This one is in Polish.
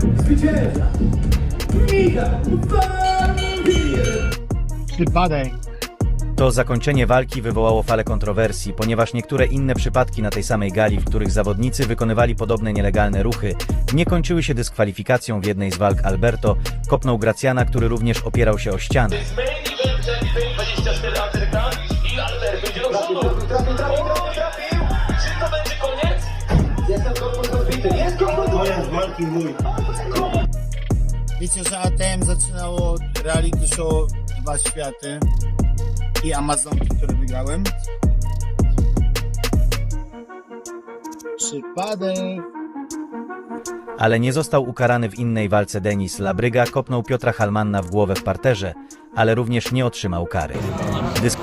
zwycięża! Przypadek. To zakończenie walki wywołało falę kontrowersji, ponieważ niektóre inne przypadki na tej samej gali, w których zawodnicy wykonywali podobne nielegalne ruchy, nie kończyły się dyskwalifikacją w jednej z walk Alberto, kopnął Gracjana, który również opierał się o ścianę. Rozbity, jest mój. Wiecie, że ATM zaczynało reality show Dwa Światy i Amazonki, które wygrałem. Przypadek. Ale nie został ukarany w innej walce Denis Labryga, kopnął Piotra Halmanna w głowę w parterze, ale również nie otrzymał kary. Dysk